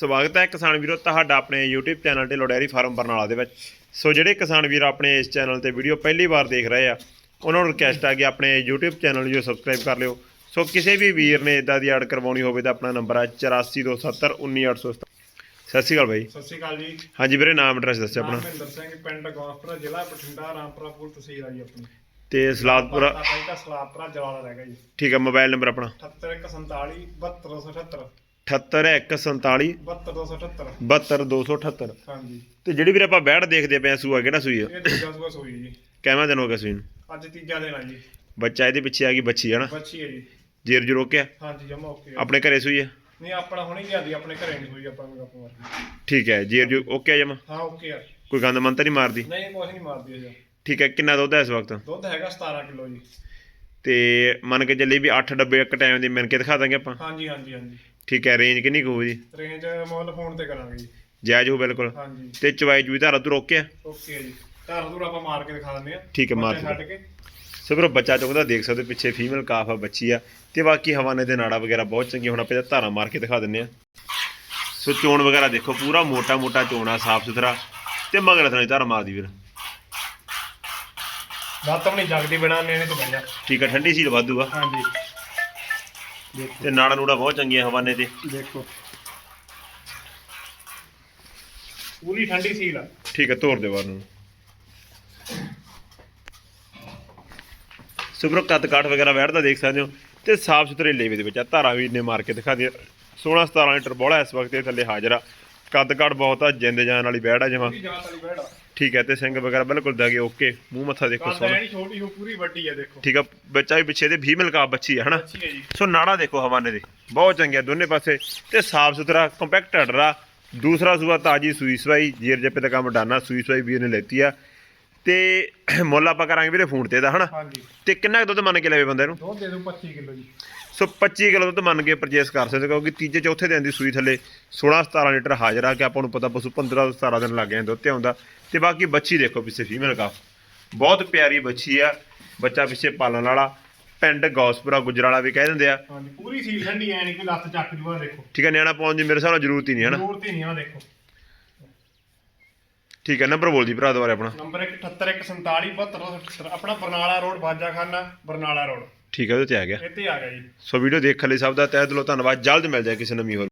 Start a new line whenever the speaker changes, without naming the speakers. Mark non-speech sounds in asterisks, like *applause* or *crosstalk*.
ਸਵਾਗਤ ਹੈ ਕਿਸਾਨ ਵੀਰੋ ਤੁਹਾਡਾ ਆਪਣੇ YouTube channel Dhillon dairy farm Barnala ਦੇ ਵਿੱਚ। ਸੋ ਜਿਹੜੇ ਕਿਸਾਨ ਵੀਰ ਆਪਣੇ ਇਸ ਚੈਨਲ ਤੇ ਵੀਡੀਓ ਪਹਿਲੀ ਵਾਰ ਦੇਖ ਰਹੇ ਆ ਉਹਨਾਂ ਨੂੰ ਰਿਕਵੈਸਟ ਆ ਕਿ ਆਪਣੇ YouTube ਚੈਨਲ ਨੂੰ ਸਬਸਕ੍ਰਾਈਬ ਕਰ ਲਿਓ। ਸੋ ਕਿਸੇ ਵੀ ਵੀਰ ਨੇ ਇਦਾਂ ਦੀ ਐਡ ਕਰਵਾਉਣੀ ਹੋਵੇ ਤਾਂ ਆਪਣਾ ਨੰਬਰ ਹੈ 8427191877 ਸਤਿ ਸ਼੍ਰੀ ਅਕਾਲ ਬਾਈ।
ਸਤਿ ਸ਼੍ਰੀ ਅਕਾਲ ਜੀ।
ਹਾਂਜੀ ਵੀਰੇ ਨਾਮ ਐਡਰੈਸ ਦੱਸਿਓ ਆਪਣਾ।
ਮਹਿੰਦਰ ਸਿੰਘ ਪਿੰਡ ਗੌਸਪੁਰਾ ਜ਼ਿਲ੍ਹਾ ਬਠਿੰਡਾ ਰਾਮਪੁਰਾ ਪੁਰ ਤਹਿਸੀਲ ਆ ਜੀ ਆਪਣੀ।
ਤੇ ਸਲਾਦਪੁਰਾ
ਤਾਂ ਸਲਾਪੁਰਾ ਜਲਾਲਾ ਰਹਿ ਗਿਆ ਜੀ।
ਠੀਕ ਹੈ ਮੋਬਾਈਲ ਨੰਬਰ ਆਪਣਾ।
7147 72278
78147
72278
72278
ਹਾਂਜੀ।
ਤੇ ਜਿਹੜੀ ਵੀਰੇ ਆਪਾਂ ਬੈੜ ਦੇਖਦੇ ਪਏ ਆ ਸੂਆ ਕਿਹੜਾ ਸੂਈ ਆ?
ਇਹ ਦੂਜਾ ਸੂਆ ਸੋਈ ਜੀ।
ਕਿੰਨਾ ਦਿਨ ਹੋ ਗਿਆ ਸੂਈ ਨੂੰ?
ਅੱਜ ਤੀਜਾ ਦਿਨ ਆ ਜੀ।
ਬੱਚਾ ਇਹਦੇ ਪਿੱਛੇ ਆ ਗਈ ਬੱਚੀ ਹੈ ਨਾ?
ਬੱਚੀ ਹੈ ਜੀ।
ਜੇਰ ਜੂ ਰੋਕਿਆ?
ਹਾਂਜੀ ਜਮਾ ਓਕੇ
ਆਪਣੇ ਘਰੇ ਸੂਈ ਆ?
ਨਹੀਂ ਆਪਣਾ ਹੁਣੇ ਲਿਆਦੀ ਆਪਣੇ ਘਰੇ ਨਹੀਂ ਹੋਈ ਆਪਾਂ ਨੂੰ ਮਾਰਦੀ
ਠੀਕ ਹੈ ਜੇਰ ਜੂ ਓਕੇ ਜਮਾ?
ਹਾਂ ਓਕੇ ਆ
ਕੋਈ ਗੰਦ ਮੰਦ ਤਾਂ ਨਹੀਂ ਮਾਰਦੀ?
ਨਹੀਂ ਕੁਛ ਨਹੀਂ ਮਾਰਦੀ ਅਜੇ।
ਠੀਕ ਹੈ ਕਿੰਨਾ ਦੁੱਧ ਹੈ ਇਸ ਵਕਤ?
ਦੁੱਧ ਹੈਗਾ 17 ਕਿਲੋ ਜੀ।
ਤੇ ਮੰਨ ਕੇ ਚੱਲੀ ਵੀ 8 ਡੱਬੇ ਇੱਕ ਟਾਈਮ ਦੇ ਮਿਣ ਕੇ ਦਿਖਾ ਦਾਂਗੇ ਆਪਾਂ।
ਹਾਂਜੀ ਹਾਂਜੀ ਹਾਂਜੀ।
ਠੀਕ ਹੈ ਰੇਂਜ ਕਿੰਨੀ ਕੁ ਹੋਊ ਜੀ
ਰੇਂਜ ਮੁੱਲ ਫੋਨ ਤੇ ਕਰਾਂਗੇ ਜੀ।
ਜਾਇਜ਼ ਹੋ ਬਿਲਕੁਲ।
ਹਾਂਜੀ।
ਤੇ ਚਵਾਈ ਜੂਈ ਧਾਰਾ ਤੂੰ ਰੋਕਿਆ
ਓਕੇ ਜੀ। ਧਾਰ ਧੂਰ ਆਪਾਂ ਮਾਰ ਕੇ ਦਿਖਾ ਦਿੰਦੇ ਆ।
ਠੀਕ ਹੈ, ਮਾਰ ਦਿਓ।
ਛੱਡ ਕੇ।
ਸੋ ਵੀਰੋ ਬੱਚਾ ਚੁੱਕਦਾ ਦੇਖ ਸਕਦੇ ਪਿੱਛੇ ਫੀਮੇਲ ਕਾਫ ਆ ਬੱਚੀ ਆ। ਤੇ ਬਾਕੀ ਹਵਾਨੇ ਦੇ ਨਾੜਾ ਵਗੈਰਾ ਬਹੁਤ ਚੰਗੀ ਹੁਣ ਆਪਾਂ ਧਾਰਾ ਮਾਰ ਕੇ ਦਿਖਾ ਦਿੰਨੇ ਆ। ਸੋ ਚੋਣ ਵਗੈਰਾ ਦੇਖੋ ਪੂਰਾ ਮੋਟਾ ਮੋਟਾ ਚੋਣਾ ਸਾਫ਼ ਸੁਥਰਾ। ਤੇ ਮਗਰ ਥਣੀ ਧਾਰਾ ਮਾਰਦੀ ਵੀਰ
ਲੱਤ ਆਪਣੀ ਜਗਦੀ ਬਣਾ ਲੈਣੇ ਤੋਂ ਬਹਿ ਜਾ।
ਠੀਕ ਹੈ ਠੰਡੀ ਸੀਲ ਵਾਧੂ ਆ।
ਹਾਂਜੀ। ਦੇਖੋ।
ਤੇ ਨਾੜਾ ਨੂੜਾ ਬਹੁਤ ਚੰਗੀਆਂ ਹਵਾਨੇ ਤੇ।
ਦੇਖੋ। ਪੂਰੀ ਠੰਡੀ ਸੀਲ ਆ।
ਠੀਕ ਹੈ ਤੋਰ ਦੇ ਬਾਹਰ ਨੂੰ। ਸੁਬਰੋ ਕੱਦ ਕਾਠ ਵਗੈਰਾ ਬੈਠਦਾ ਦੇਖ ਸਕਦੇ ਹੋ। ਤੇ ਸਾਫ਼ ਸੁਥਰੇ ਲੇਵੇ ਦੇ ਵਿੱਚ ਆ। ਧਾਰਾ ਵੀ ਨੇ ਮਾਰ ਕੇ ਦਿਖਾ ਦੇ 16 17 ਲੀਟਰ ਬੋਲਾ ਇਸ ਵਕਤ ਇਹ ਥੱਲੇ ਹਾਜ਼ਰ ਆ। ਕੱਦ ਕਾਠ ਬਹੁਤ ਆ ਜਿੰਦ ਜਾਨ ਵਾਲੀ ਬੈੜ ਆ ਜਮਾ।
ਪੂਰੀ ਜਾਤ ਵਾਲੀ ਬੈੜਾ
ਠੀਕ ਹੈ ਤੇ ਸਿੰਘ ਵਗੈਰਾ ਬਿਲਕੁਲ ਦਾਗੇ ਓਕੇ। ਮੂੰਹ ਮੱਥਾ ਦੇਖੋ
ਕੱਦ
ਸੋਹਣਾ।
ਐਨੀ ਛੋਟੀ ਹੋ ਪੂਰੀ ਵੱਡੀ ਆ ਦੇਖੋ।
ਠੀਕ ਆ ਬੱਚਾ ਵੀ ਪਿੱਛੇ ਦੇ ਫੀਮੇਲ ਕਾ ਬੱਚੀ ਆ ਹਨਾ?
ਅੱਛੀ ਹੈ ਜੀ।
ਸੋ ਨਾੜਾ ਦੇਖੋ ਹਵਾਨੇ ਦੇ ਬਹੁਤ ਚੰਗਿਆ ਦੋਨੇ ਪਾਸੇ। ਤੇ ਸਾਫ਼ ਸੁਥਰਾ ਕੰਪੈਕਟ ਅਡਰਾ ਦੂਸਰਾ ਸੂਆ ਤਾਜੀ ਸੂਈ ਸਵਾਈ ਜੇਰ ਜੱਪੇ ਦਾ ਕੰਮ ਡਾਨਾ ਸੂਈ ਸਵਾਈ ਵੀਰ ਨੇ ਲੈਤੀ ਆ। ਤੇ *clears throat* ਮੁੱਲ ਆਪਾਂ ਕਰਾਂਗੇ ਵੀਰੇ ਫੋਨ ਤੇ ਦਾ ਹਨਾ?
ਹਾਂਜੀ।
ਤੇ ਕਿੰਨਾ ਕੁ ਦੁੱਧ ਮੰਨ ਕੇ ਲੈਵੇ ਬੰਦੇ ਨੂੰ?
ਦੁੱਧ ਦੇ ਦਿਓ 25 ਕਿਲੋ ਜੀ।
ਸੋ 25 ਕਿਲੋ ਦੁੱਧ ਮੰਨ ਕੇ ਪਰਚੇਸ ਕਰ ਸਕਦੇ ਕਿਉਂਕਿ ਤੀਜੇ ਚੌਥੇ ਦਿਨ ਦੀ ਸੂਈ ਥੱਲੇ 16 17 ਲੀਟਰ ਹਾਜ਼ਰ ਆ ਕਿ ਆਪਾਂ ਨੂੰ ਪਤਾ ਪਸ਼ੂ 15 ਤੋਂ 17 ਦਿਨ ਲੱਗ ਜਾਂਦੇ ਦੁੱਧ ਤੇ ਆਉਂਦਾ ਤੇ ਬਾਕੀ ਬੱਚੀ ਦੇਖੋ ਪਿੱਛੇ ਫੀਮੇਲ ਕਾ ਬਹੁਤ ਪਿਆਰੀ ਬੱਚੀ ਆ ਬੱਚਾ ਪਿੱਛੇ ਪਾਲਣ ਵਾਲਾ ਪਿੰਡ ਗੌਸਪੁਰਾ ਗੁਜਰਾਲਾ ਵੀ ਕਹਿ ਦਿੰਦੇ ਆ।
ਹਾਂਜੀ ਪੂਰੀ ਸੀਲ ਠੰਡੀ ਐ ਨਹੀਂ ਕੋਈ ਲੱਤ ਚੱਕ ਜੂਆ ਦੇਖੋ।
ਠੀਕ ਹੈ ਨਿਆਣਾ ਪਾਉਣ ਦੀ ਮੇਰੇ ਹਿਸਾਬ ਨਾਲ ਜ਼ਰੂਰਤ ਹੀ ਨਹੀਂ ਹੈ ਨਾ
ਜ਼ਰੂਰਤ ਹੀ ਨਹੀਂ ਆ ਦੇਖੋ।
ਠੀਕ ਹੈ ਨੰਬਰ ਬੋਲ ਦੀ ਭਰਾ ਦੁਬਾਰਾ ਆਪਣਾ।
ਨੰਬਰ 714747 ਆਪਣਾ ਬਰਨਾਲਾ ਰੋਡ ਬਾਜਾਖਾਨਾ ਬਰਨਾਲਾ ਰੋਡ।
ਠੀਕ ਹੈ ਉਹਦੇ ਤੇ ਆ ਗਿਆ।
ਇੱਥੇ ਆ ਗਿਆ ਜੀ।
ਸੋ ਵੀਡੀਓ ਦੇਖਣ ਲਈ ਸਭ ਦਾ ਤਹਿ ਦਿਲੋਂ ਧੰਨਵਾਦ ਜਲਦ ਮਿਲ ਜਾਏ ਕਿਸੇ ਨਵੀਂ ਹੋਰ